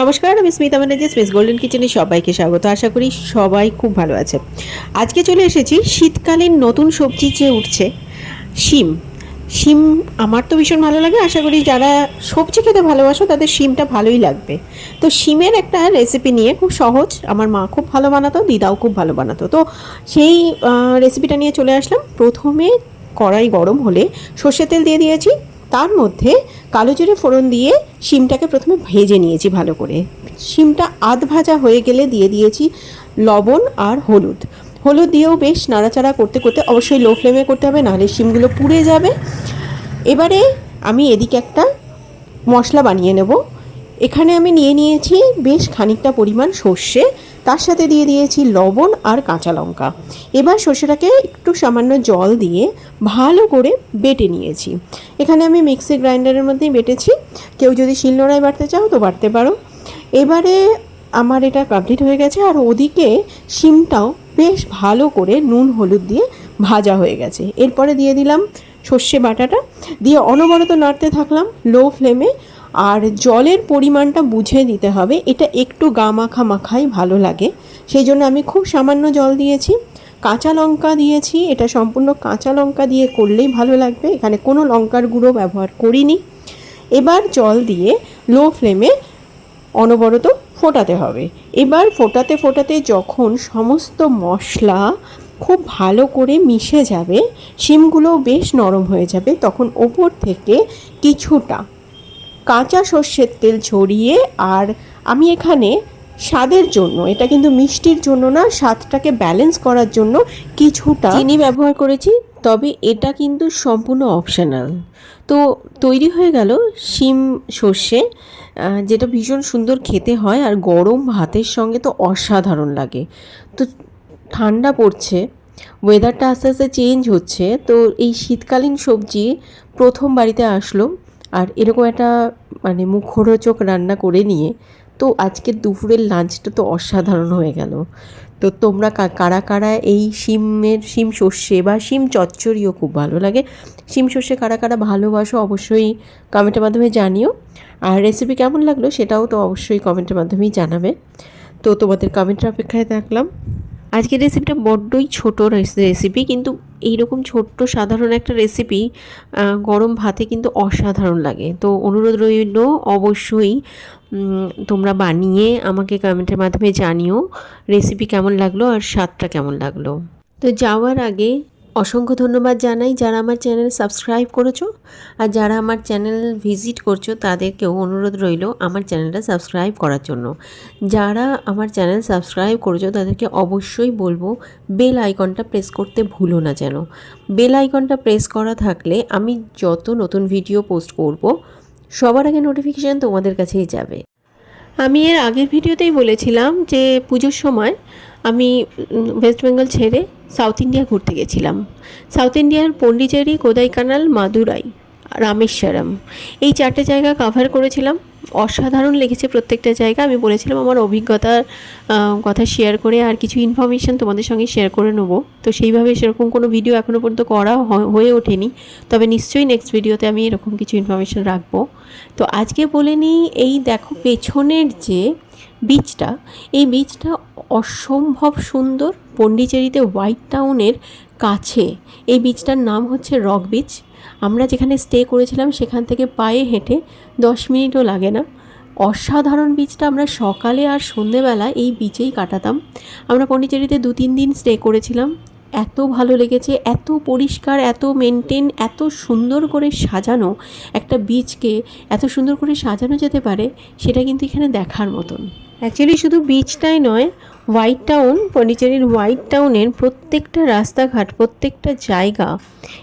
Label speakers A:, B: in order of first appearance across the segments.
A: নমস্কার, আমি Smita Banerjee space golden কিচেনে সবাইকে স্বাগত। আশা করি সবাই খুব ভালো আছে। আজকে চলে এসেছি শীতকালীন নতুন সবজি যে উঠছে, শিম। শিম আমার তো ভীষণ ভালো লাগে। আশা করি যারা সবজি খেতে ভালোবাসো, তাদের শিমটা ভালোই লাগবে। তো শিমের একটা রেসিপি নিয়ে খুব সহজ, আমার মা খুব ভালো বানাতো, দিদাও খুব ভালো বানাতো। তো সেই রেসিপিটা নিয়ে চলে আসলাম। প্রথমে কড়াই গরম হলে সর্ষের তেল দিয়ে দিয়েছি তার মধ্যে কালো জিরে ফোড়ন দিয়ে শিমটাকে প্রথমে ভেজে নিয়েছি ভালো করে। শিমটা আধ ভাজা হয়ে গেলে দিয়ে দিয়েছি লবণ আর হলুদ। হলুদ দিয়েও বেশ নাড়াচাড়া করতে করতে অবশ্যই লো ফ্লেমে করতে হবে, নাহলে শিমগুলো পুড়ে যাবে। এবারে আমি এদিকে একটা মশলা বানিয়ে নেব। এখানে আমি নিয়ে নিয়েছি বেশ খানিকটা পরিমাণ সর্ষে, তার সাথে দিয়ে দিয়েছি লবণ আর কাঁচা লঙ্কা। এবার সর্ষেটাকে একটু সামান্য জল দিয়ে ভালো করে বেটে নিয়েছি। এখানে আমি মিক্সি গ্রাইন্ডারের মধ্যেই বেটেছি। কেউ যদি শিলনোড়ায় বাটতে চাও তো বাটতে পারো। এবারে আমার এটা কমপ্লিট হয়ে গেছে আর ওদিকে শিমটাও বেশ ভালো করে নুন হলুদ দিয়ে ভাজা হয়ে গেছে। এরপরে দিয়ে দিলাম সর্ষে বাটাটা। দিয়ে অনবরত নাড়তে থাকলাম লো ফ্লেমে। আর জলের পরিমাণটা বুঝে দিতে হবে। এটা একটু গা মাখা মাখাই ভালো লাগে। সেই জন্য আমি খুব সামান্য জল দিয়েছি। কাঁচা লঙ্কা দিয়েছি। এটা সম্পূর্ণ কাঁচা লঙ্কা দিয়ে করলেই ভালো লাগবে। এখানে কোনো লঙ্কার গুঁড়ো ব্যবহার করিনি। এবার জল দিয়ে লো ফ্লেমে অনবরত ফোটাতে হবে। এবার ফোটাতে ফোটাতে যখন সমস্ত মশলা খুব ভালো করে মিশে যাবে শিমগুলো বেশ নরম হয়ে যাবে, তখন ওপর থেকে কিছুটা কাঁচা সর্ষের তেল ছড়িয়ে আর আমি এখানে স্বাদের জন্য, এটা কিন্তু মিষ্টির জন্য না, স্বাদটাকে ব্যালেন্স করার জন্য কিছুটা চিনি ব্যবহার করেছি, তবে এটা কিন্তু সম্পূর্ণ অপশনাল তো তৈরি হয়ে গেল শিম সর্ষে যেটা ভীষণ সুন্দর খেতে হয় আর গরম ভাতের সঙ্গে তো অসাধারণ লাগে। তো ঠান্ডা পড়ছে ওয়েদারটা আস্তে আস্তে চেঞ্জ হচ্ছে, তো এই শীতকালীন সবজি প্রথম বাড়িতে আসলো। আর এরকম একটা মানে মুখরোচক রান্না করে নিয়ে, তো আজকে দুপুরের লাঞ্চটা তো অসাধারণ হয়ে গেল। তো তোমরা কারা কারা এই শিমের, শিম সর্ষে বা শিম চচ্চড়িও খুব ভালো লাগে। শিম সর্ষে কারা কারা ভালোবাসো অবশ্যই কমেন্টের মাধ্যমে জানিও। আর রেসিপি কেমন লাগল সেটাও তো অবশ্যই কমেন্টের মাধ্যমেই জানাবে। তো তোমাদের কমেন্টের অপেক্ষায় থাকলাম। আজকের রেসিপিটা বড্ডই ছোট রেসিপি কিন্তু এইরকম ছোট্ট সাধারণ একটা রেসিপি গরম ভাতে কিন্তু অসাধারণ লাগে। তো অনুরোধ রইল অবশ্যই তোমরা বানিয়ে আমাকে কমেন্টের মাধ্যমে জানিও রেসিপি কেমন লাগল আর স্বাদটা কেমন লাগল। তো যাওয়ার আগে অসংখ্য ধন্যবাদ জানাই যারা আমার চ্যানেল সাবস্ক্রাইব করেছ আর যারা আমার চ্যানেল ভিজিট করছ তাদেরকেও অনুরোধ রইল আমার চ্যানেলটা সাবস্ক্রাইব করার জন্য। যারা আমার চ্যানেল সাবস্ক্রাইব করেছ তাদেরকে অবশ্যই বলব বেল আইকনটা প্রেস করতে ভুলো না যেন। বেল আইকনটা প্রেস করা থাকলে আমি যত নতুন ভিডিও পোস্ট করব, সবার আগে নোটিফিকেশান তোমাদের কাছেই যাবে। আমি এর আগের ভিডিওতেই বলেছিলাম যে পুজোর সময় আমি ওয়েস্ট বেঙ্গল ছেড়ে সাউথ ইন্ডিয়া ঘুরতে গেছিলাম। সাউথ ইন্ডিয়ার পন্ডিচেরি, কোদাইকানাল, মাদুরাই, রামেশ্বরম। এই চারটে জায়গা কভার করেছিলাম। অসাধারণ লেগেছে প্রত্যেকটা জায়গা। আমি বলেছিলাম আমার অভিজ্ঞতার কথা শেয়ার করে আর কিছু ইনফরমেশান তোমাদের সঙ্গে শেয়ার করে নেব। তো সেইভাবে সেরকম কোনো ভিডিও এখনও পর্যন্ত করা হয়ে ওঠেনি। তবে নিশ্চয়ই নেক্সট ভিডিওতে আমি এরকম কিছু ইনফরমেশান রাখব। তো আজকে বলে নিই, এই দেখো পেছনের যে বীচটা এই বীচটা অসম্ভব সুন্দর পন্ডিচেরিতে হোয়াইট টাউনের কাছে। এই বীচটার নাম হচ্ছে রক বিচ আমরা যেখানে স্টে করেছিলাম সেখান থেকে পায়ে হেঁটে দশ মিনিটও লাগে না। অসাধারণ বীচটা আমরা সকালে আর সন্ধেবেলা এই বিচেই কাটাতাম। আমরা পন্ডিচেরিতে দু তিন দিন স্টে করেছিলাম। এত ভালো লেগেছে, এত পরিষ্কার, এত মেনটেন এত সুন্দর করে সাজানো একটা বীচকে এত সুন্দর করে সাজানো যেতে পারে, সেটা কিন্তু এখানে দেখার মতন। অ্যাকচুয়ালি শুধু বিচটাই নয় হোয়াইট টাউন পন্ডিচেরির হোয়াইট টাউনের প্রত্যেকটা রাস্তাঘাট, প্রত্যেকটা জায়গা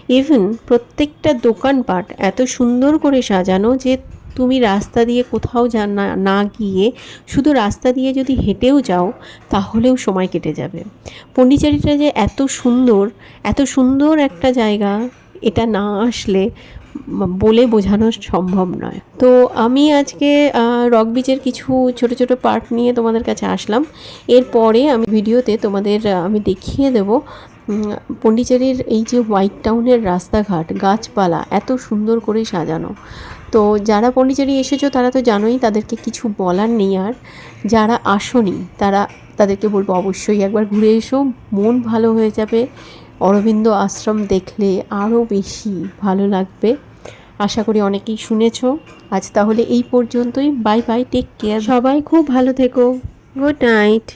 A: ইভেন প্রত্যেকটা দোকানপাট এত সুন্দর করে সাজানো যে তুমি রাস্তা দিয়ে কোথাও যা না না গিয়ে শুধু রাস্তা দিয়ে যদি হেঁটেও যাও, তাহলেও সময় কেটে যাবে। পন্ডিচেরিটা যে এত সুন্দর এত সুন্দর একটা জায়গা, এটা না আসলে বলে বোঝানো সম্ভব নয়। তো আমি আজকে রক বিচের কিছু ছোট ছোট পার্ট নিয়ে তোমাদের কাছে আসলাম। এরপরে আমি ভিডিওতে তোমাদের আমি দেখিয়ে দেব পন্ডিচেরির এই যে হোয়াইট টাউনের রাস্তাঘাট, গাছপালা, এত সুন্দর করে সাজানো। তো যারা পন্ডিচেরি এসেছ, তারা তো জানোই তাদেরকে কিছু বলার নেই আর। যারা আসনি, তারা তাদেরকে বলব অবশ্যই একবার ঘুরে এসো, মন ভালো হয়ে যাবে। অরবিন্দ আশ্রম দেখলে আরও বেশি ভালো লাগবে। আশা করি অনেকেই শুনেছো। আজ তাহলে এই পর্যন্তই। বাই বাই টেক কেয়ার সবাই খুব ভালো থেকো। Good night